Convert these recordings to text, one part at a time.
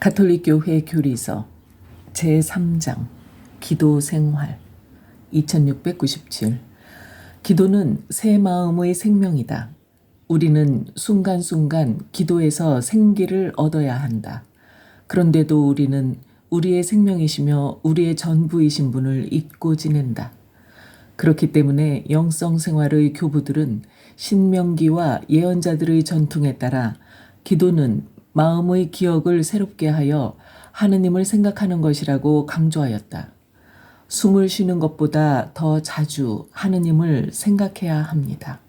가톨릭 교회 교리서 제3장 기도 생활 2697 기도는 새 마음의 생명이다. 우리는 순간순간 기도에서 생기를 얻어야 한다. 그런데도 우리는 우리의 생명이시며 우리의 전부이신 분을 잊고 지낸다. 그렇기 때문에 영성 생활의 교부들은 신명기와 예언자들의 전통에 따라 기도는 마음의 기억을 새롭게 하여 하느님을 생각하는 것이라고 강조하였다. 숨을 쉬는 것보다 더 자주 하느님을 생각해야 합니다.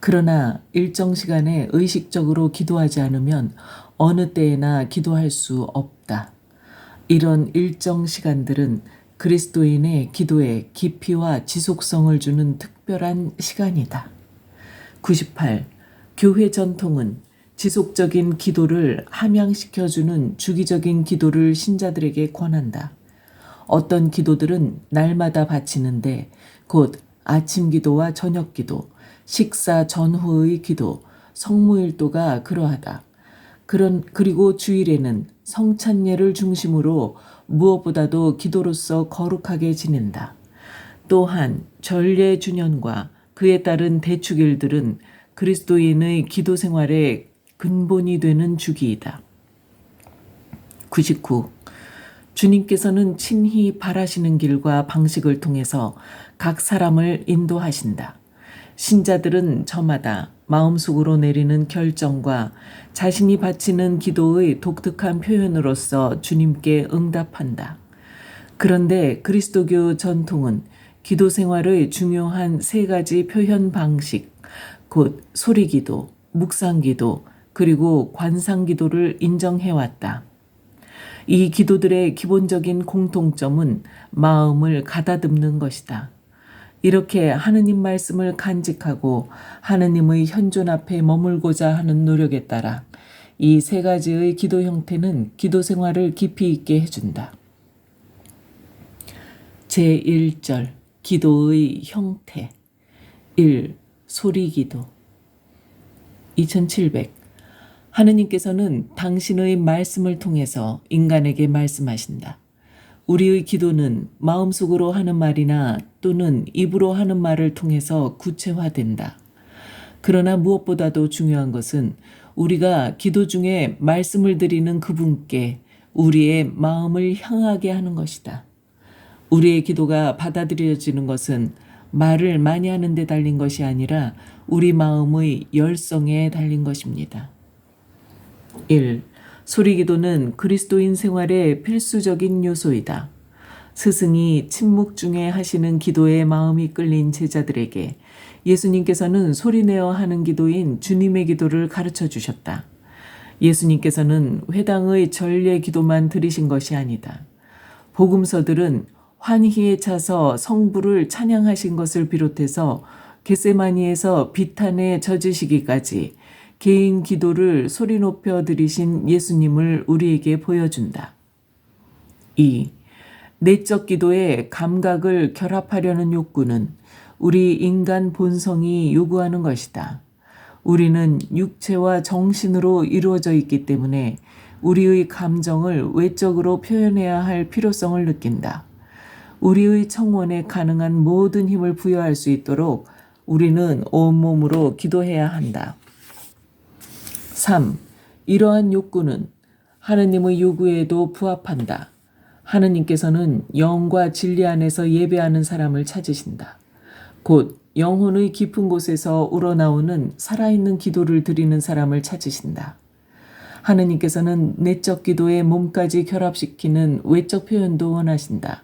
그러나 일정 시간에 의식적으로 기도하지 않으면 어느 때에나 기도할 수 없다. 이런 일정 시간들은 그리스도인의 기도에 깊이와 지속성을 주는 특별한 시간이다. 98. 교회 전통은 지속적인 기도를 함양시켜주는 주기적인 기도를 신자들에게 권한다. 어떤 기도들은 날마다 바치는데 곧 아침 기도와 저녁 기도, 식사 전후의 기도, 성무일도가 그러하다. 그런 그리고 주일에는 성찬예를 중심으로 무엇보다도 기도로서 거룩하게 지낸다. 또한 전례 주년과 그에 따른 대축일들은 그리스도인의 기도 생활의 근본이 되는 주기이다. 99. 주님께서는 친히 바라시는 길과 방식을 통해서 각 사람을 인도하신다. 신자들은 저마다 마음속으로 내리는 결정과 자신이 바치는 기도의 독특한 표현으로서 주님께 응답한다. 그런데 그리스도교 전통은 기도 생활의 중요한 세 가지 표현 방식, 곧 소리 기도, 묵상 기도, 그리고 관상 기도를 인정해 왔다. 이 기도들의 기본적인 공통점은 마음을 가다듬는 것이다. 이렇게 하느님 말씀을 간직하고 하느님의 현존 앞에 머물고자 하는 노력에 따라 이 세 가지의 기도 형태는 기도 생활을 깊이 있게 해준다. 제1절 기도의 형태 1. 소리 기도 2700 하느님께서는 당신의 말씀을 통해서 인간에게 말씀하신다. 우리의 기도는 마음속으로 하는 말이나 또는 입으로 하는 말을 통해서 구체화된다. 그러나 무엇보다도 중요한 것은 우리가 기도 중에 말씀을 드리는 그분께 우리의 마음을 향하게 하는 것이다. 우리의 기도가 받아들여지는 것은 말을 많이 하는 데 달린 것이 아니라 우리 마음의 열성에 달린 것입니다. 1. 소리 기도는 그리스도인 생활의 필수적인 요소이다. 스승이 침묵 중에 하시는 기도에 마음이 끌린 제자들에게 예수님께서는 소리내어 하는 기도인 주님의 기도를 가르쳐 주셨다. 예수님께서는 회당의 전례 기도만 들이신 것이 아니다. 복음서들은 환희에 차서 성부를 찬양하신 것을 비롯해서 겟세마니에서 비탄에 젖으시기까지 개인 기도를 소리 높여 드리신 예수님을 우리에게 보여준다. 2. 내적 기도에 감각을 결합하려는 욕구는 우리 인간 본성이 요구하는 것이다. 우리는 육체와 정신으로 이루어져 있기 때문에 우리의 감정을 외적으로 표현해야 할 필요성을 느낀다. 우리의 청원에 가능한 모든 힘을 부여할 수 있도록 우리는 온몸으로 기도해야 한다. 3. 이러한 욕구는 하느님의 요구에도 부합한다. 하느님께서는 영과 진리 안에서 예배하는 사람을 찾으신다. 곧 영혼의 깊은 곳에서 우러나오는 살아있는 기도를 드리는 사람을 찾으신다. 하느님께서는 내적 기도에 몸까지 결합시키는 외적 표현도 원하신다.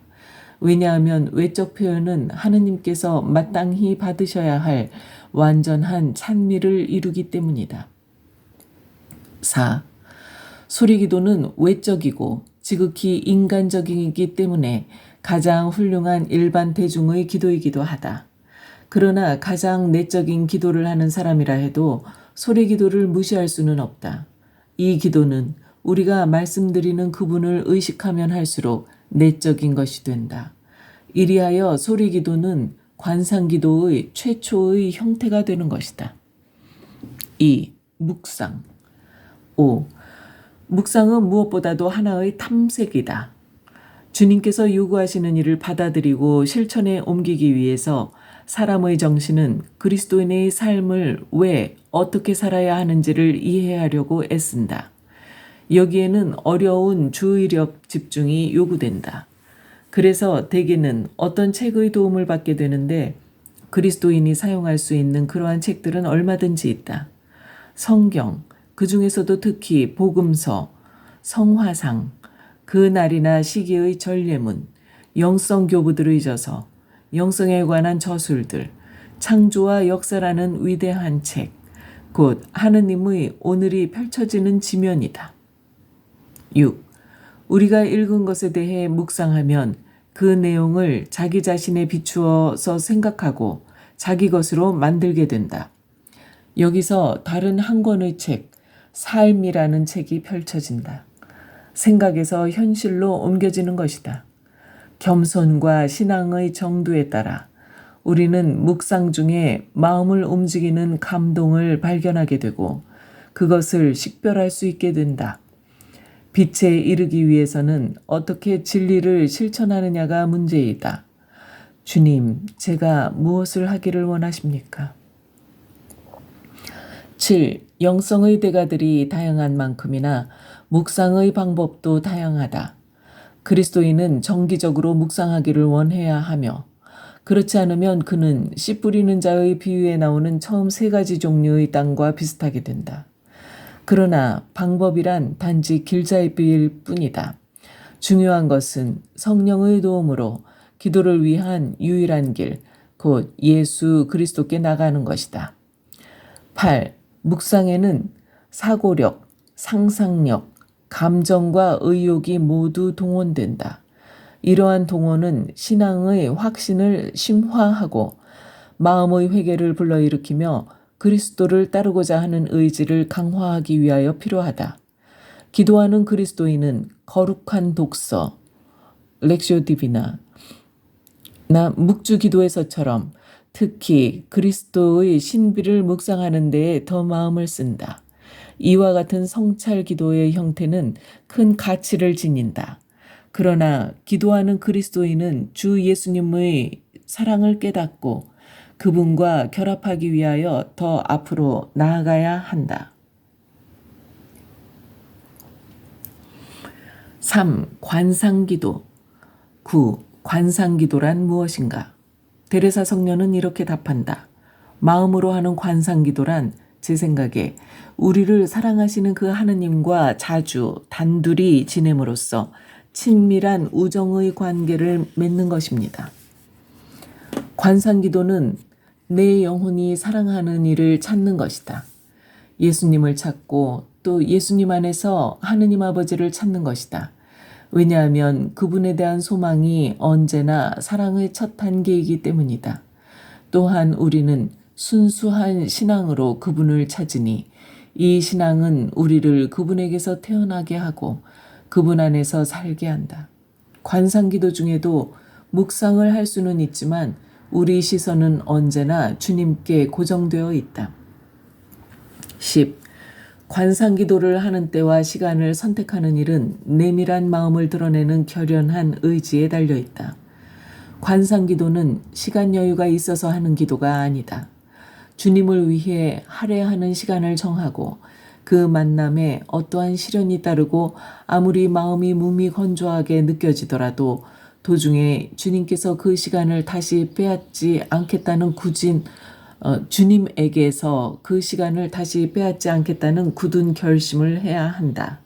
왜냐하면 외적 표현은 하느님께서 마땅히 받으셔야 할 완전한 찬미를 이루기 때문이다. 4. 소리 기도는 외적이고 지극히 인간적이기 때문에 가장 훌륭한 일반 대중의 기도이기도 하다. 그러나 가장 내적인 기도를 하는 사람이라 해도 소리 기도를 무시할 수는 없다. 이 기도는 우리가 말씀드리는 그분을 의식하면 할수록 내적인 것이 된다. 이리하여 소리 기도는 관상 기도의 최초의 형태가 되는 것이다. 2. 묵상 5. 묵상은 무엇보다도 하나의 탐색이다. 주님께서 요구하시는 일을 받아들이고 실천에 옮기기 위해서 사람의 정신은 그리스도인의 삶을 왜 어떻게 살아야 하는지를 이해하려고 애쓴다. 여기에는 어려운 주의력 집중이 요구된다. 그래서 대개는 어떤 책의 도움을 받게 되는데 그리스도인이 사용할 수 있는 그러한 책들은 얼마든지 있다. 성경, 그 중에서도 특히 복음서, 성화상, 그 날이나 시기의 전례문, 영성 교부들의 저서, 영성에 관한 저술들, 창조와 역사라는 위대한 책, 곧 하느님의 오늘이 펼쳐지는 지면이다. 6. 우리가 읽은 것에 대해 묵상하면 그 내용을 자기 자신에 비추어서 생각하고 자기 것으로 만들게 된다. 여기서 다른 한 권의 책, 삶이라는 책이 펼쳐진다. 생각에서 현실로 옮겨지는 것이다. 겸손과 신앙의 정도에 따라 우리는 묵상 중에 마음을 움직이는 감동을 발견하게 되고 그것을 식별할 수 있게 된다. 빛에 이르기 위해서는 어떻게 진리를 실천하느냐가 문제이다. 주님, 제가 무엇을 하기를 원하십니까? 7. 영성의 대가들이 다양한 만큼이나 묵상의 방법도 다양하다. 그리스도인은 정기적으로 묵상하기를 원해야 하며 그렇지 않으면 그는 씨 뿌리는 자의 비유에 나오는 처음 세 가지 종류의 땅과 비슷하게 된다. 그러나 방법이란 단지 길자일 뿐이다. 중요한 것은 성령의 도움으로 기도를 위한 유일한 길, 곧 예수 그리스도께 나가는 것이다. 8. 묵상에는 사고력, 상상력, 감정과 의욕이 모두 동원된다. 이러한 동원은 신앙의 확신을 심화하고 마음의 회개를 불러일으키며 그리스도를 따르고자 하는 의지를 강화하기 위하여 필요하다. 기도하는 그리스도인은 거룩한 독서, 렉시오 디비나, 나 묵주 기도에서처럼 특히 그리스도의 신비를 묵상하는 데에 더 마음을 쓴다. 이와 같은 성찰 기도의 형태는 큰 가치를 지닌다. 그러나 기도하는 그리스도인은 주 예수님의 사랑을 깨닫고 그분과 결합하기 위하여 더 앞으로 나아가야 한다. 3. 관상 기도 9. 관상기도란 무엇인가? 데레사 성녀는 이렇게 답한다. 마음으로 하는 관상기도란 제 생각에 우리를 사랑하시는 그 하느님과 자주 단둘이 지냄으로써 친밀한 우정의 관계를 맺는 것입니다. 관상기도는 내 영혼이 사랑하는 이를 찾는 것이다. 예수님을 찾고 또 예수님 안에서 하느님 아버지를 찾는 것이다. 왜냐하면 그분에 대한 소망이 언제나 사랑의 첫 단계이기 때문이다. 또한 우리는 순수한 신앙으로 그분을 찾으니 이 신앙은 우리를 그분에게서 태어나게 하고 그분 안에서 살게 한다. 관상기도 중에도 묵상을 할 수는 있지만 우리 시선은 언제나 주님께 고정되어 있다. 10. 관상 기도를 하는 때와 시간을 선택하는 일은 내밀한 마음을 드러내는 결연한 의지에 달려 있다. 관상 기도는 시간 여유가 있어서 하는 기도가 아니다. 주님을 위해 할애하는 시간을 정하고 그 만남에 어떠한 시련이 따르고 아무리 마음이 몸이 건조하게 느껴지더라도 도중에 주님께서 그 시간을 다시 빼앗지 않겠다는 굳은 어, 주님에게서 그 시간을 다시 빼앗지 않겠다는 굳은 결심을 해야 한다.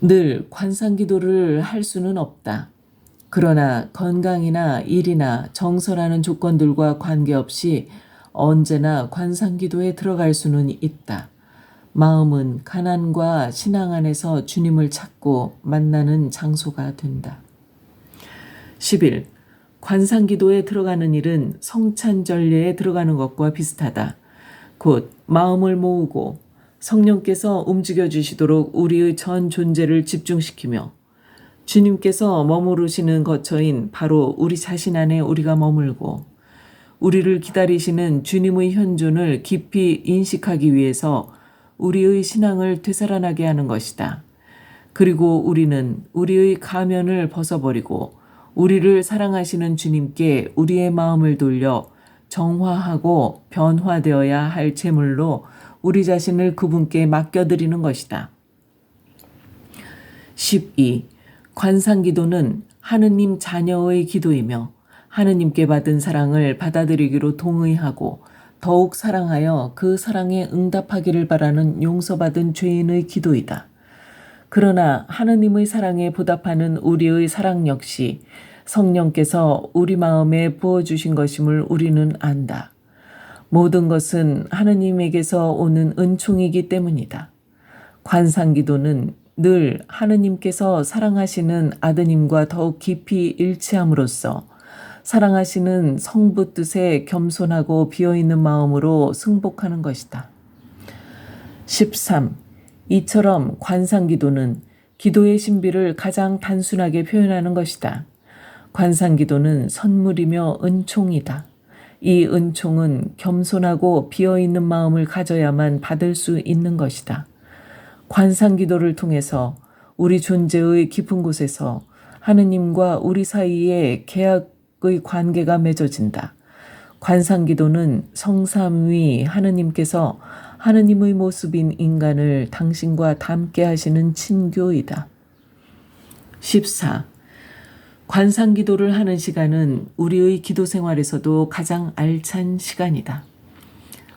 늘 관상 기도를 할 수는 없다. 그러나 건강이나 일이나 정서라는 조건들과 관계없이 언제나 관상 기도에 들어갈 수는 있다. 마음은 가난과 신앙 안에서 주님을 찾고 만나는 장소가 된다. 10일 관상기도에 들어가는 일은 성찬전례에 들어가는 것과 비슷하다. 곧 마음을 모으고 성령께서 움직여 주시도록 우리의 전 존재를 집중시키며 주님께서 머무르시는 거처인 바로 우리 자신 안에 우리가 머물고 우리를 기다리시는 주님의 현존을 깊이 인식하기 위해서 우리의 신앙을 되살아나게 하는 것이다. 그리고 우리는 우리의 가면을 벗어버리고 우리를 사랑하시는 주님께 우리의 마음을 돌려 정화하고 변화되어야 할 제물로 우리 자신을 그분께 맡겨드리는 것이다. 12. 관상 기도는 하느님 자녀의 기도이며 하느님께 받은 사랑을 받아들이기로 동의하고 더욱 사랑하여 그 사랑에 응답하기를 바라는 용서받은 죄인의 기도이다. 그러나 하느님의 사랑에 보답하는 우리의 사랑 역시 성령께서 우리 마음에 부어주신 것임을 우리는 안다. 모든 것은 하느님에게서 오는 은총이기 때문이다. 관상 기도는 늘 하느님께서 사랑하시는 아드님과 더욱 깊이 일치함으로써 사랑하시는 성부 뜻에 겸손하고 비어있는 마음으로 승복하는 것이다. 13. 이처럼 관상 기도는 기도의 신비를 가장 단순하게 표현하는 것이다. 관상 기도는 선물이며 은총이다. 이 은총은 겸손하고 비어있는 마음을 가져야만 받을 수 있는 것이다. 관상 기도를 통해서 우리 존재의 깊은 곳에서 하느님과 우리 사이에 계약의 관계가 맺어진다. 관상 기도는 성삼위 하느님께서 하느님의 모습인 인간을 당신과 닮게 하시는 친교이다. 14. 관상 기도를 하는 시간은 우리의 기도 생활에서도 가장 알찬 시간이다.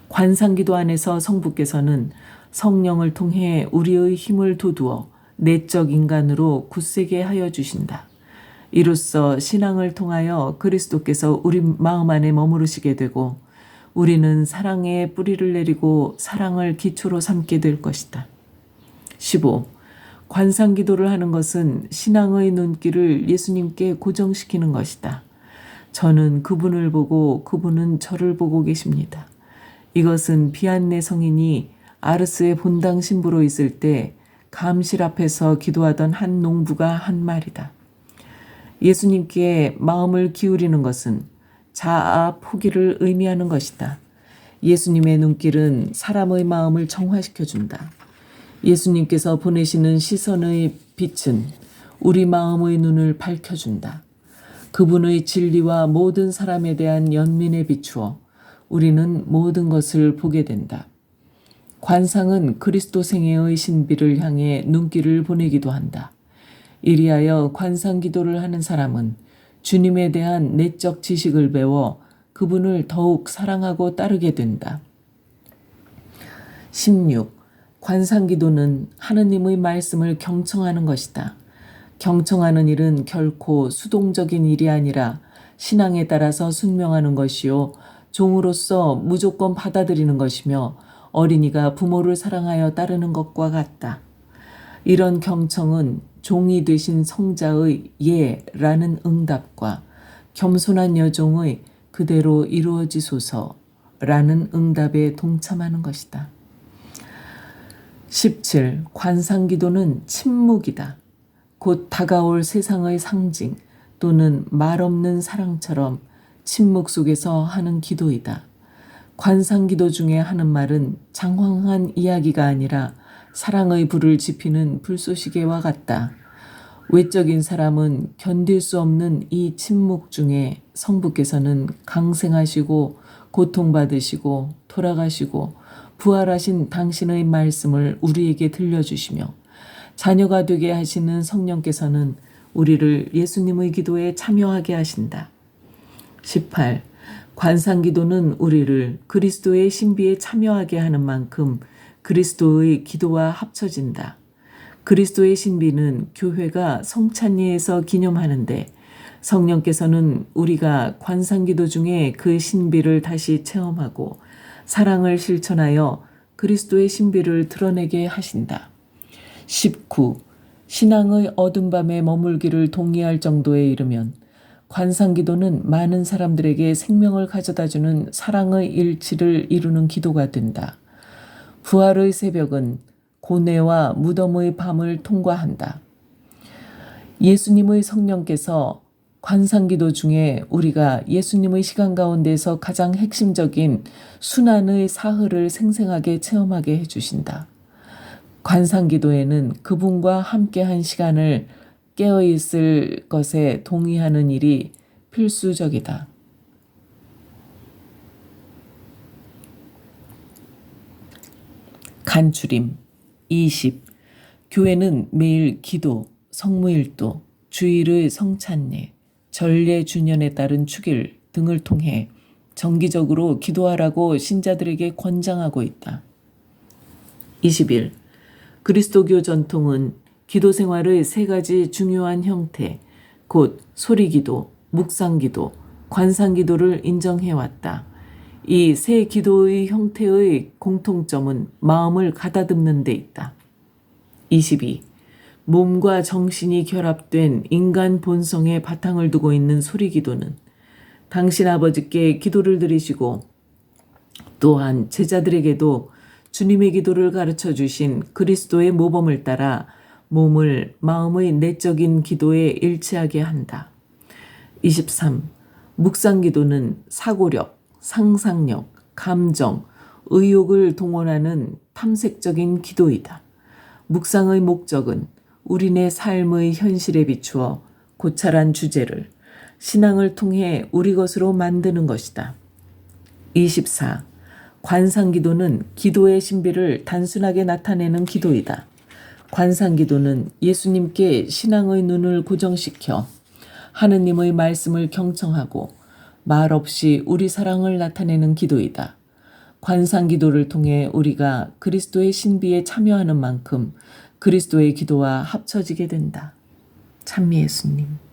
관상 기도 안에서 성부께서는 성령을 통해 우리의 힘을 돋우어 내적 인간으로 굳세게 하여 주신다. 이로써 신앙을 통하여 그리스도께서 우리 마음 안에 머무르시게 되고 우리는 사랑의 뿌리를 내리고 사랑을 기초로 삼게 될 것이다. 15. 관상 기도를 하는 것은 신앙의 눈길을 예수님께 고정시키는 것이다. 저는 그분을 보고 그분은 저를 보고 계십니다. 이것은 비안내 성인이 아르스의 본당 신부로 있을 때 감실 앞에서 기도하던 한 농부가 한 말이다. 예수님께 마음을 기울이는 것은 자아 포기를 의미하는 것이다. 예수님의 눈길은 사람의 마음을 정화시켜 준다. 예수님께서 보내시는 시선의 빛은 우리 마음의 눈을 밝혀준다. 그분의 진리와 모든 사람에 대한 연민에 비추어 우리는 모든 것을 보게 된다. 관상은 그리스도 생애의 신비를 향해 눈길을 보내기도 한다. 이리하여 관상 기도를 하는 사람은 주님에 대한 내적 지식을 배워 그분을 더욱 사랑하고 따르게 된다. 16. 관상 기도는 하느님의 말씀을 경청하는 것이다. 경청하는 일은 결코 수동적인 일이 아니라 신앙에 따라서 순명하는 것이요. 종으로서 무조건 받아들이는 것이며 어린이가 부모를 사랑하여 따르는 것과 같다. 이런 경청은 종이 되신 성자의 예라는 응답과 겸손한 여종의 그대로 이루어지소서라는 응답에 동참하는 것이다. 17. 관상 기도는 침묵이다. 곧 다가올 세상의 상징 또는 말 없는 사랑처럼 침묵 속에서 하는 기도이다. 관상 기도 중에 하는 말은 장황한 이야기가 아니라 사랑의 불을 지피는 불쏘시개와 같다. 외적인 사람은 견딜 수 없는 이 침묵 중에 성부께서는 강생하시고 고통받으시고 돌아가시고 부활하신 당신의 말씀을 우리에게 들려주시며 자녀가 되게 하시는 성령께서는 우리를 예수님의 기도에 참여하게 하신다. 18. 관상 기도는 우리를 그리스도의 신비에 참여하게 하는 만큼 그리스도의 기도와 합쳐진다. 그리스도의 신비는 교회가 성찬리에서 기념하는데 성령께서는 우리가 관상기도 중에 그 신비를 다시 체험하고 사랑을 실천하여 그리스도의 신비를 드러내게 하신다. 19. 신앙의 어둠 밤에 머물기를 동의할 정도에 이르면 관상기도는 많은 사람들에게 생명을 가져다 주는 사랑의 일치를 이루는 기도가 된다. 부활의 새벽은 고뇌와 무덤의 밤을 통과한다. 예수님의 성령께서 관상기도 중에 우리가 예수님의 시간 가운데서 가장 핵심적인 순환의 사흘을 생생하게 체험하게 해주신다. 관상기도에는 그분과 함께한 시간을 깨어있을 것에 동의하는 일이 필수적이다. 간추림 20. 교회는 매일 기도, 성무일도, 주일의 성찬례, 전례 주년에 따른 축일 등을 통해 정기적으로 기도하라고 신자들에게 권장하고 있다. 21. 그리스도교 전통은 기도 생활의 세 가지 중요한 형태, 곧 소리 기도, 묵상 기도, 관상 기도를 인정해왔다. 이 세 기도의 형태의 공통점은 마음을 가다듬는 데 있다. 22. 몸과 정신이 결합된 인간 본성의 바탕을 두고 있는 소리 기도는 당신 아버지께 기도를 드리시고 또한 제자들에게도 주님의 기도를 가르쳐 주신 그리스도의 모범을 따라 몸을 마음의 내적인 기도에 일치하게 한다. 23. 묵상 기도는 사고력, 상상력, 감정, 의욕을 동원하는 탐색적인 기도이다. 묵상의 목적은 우리네 삶의 현실에 비추어 고찰한 주제를 신앙을 통해 우리 것으로 만드는 것이다. 24. 관상 기도는 기도의 신비를 단순하게 나타내는 기도이다. 관상 기도는 예수님께 신앙의 눈을 고정시켜 하느님의 말씀을 경청하고 말 없이 우리 사랑을 나타내는 기도이다. 관상 기도를 통해 우리가 그리스도의 신비에 참여하는 만큼 그리스도의 기도와 합쳐지게 된다. 찬미 예수님.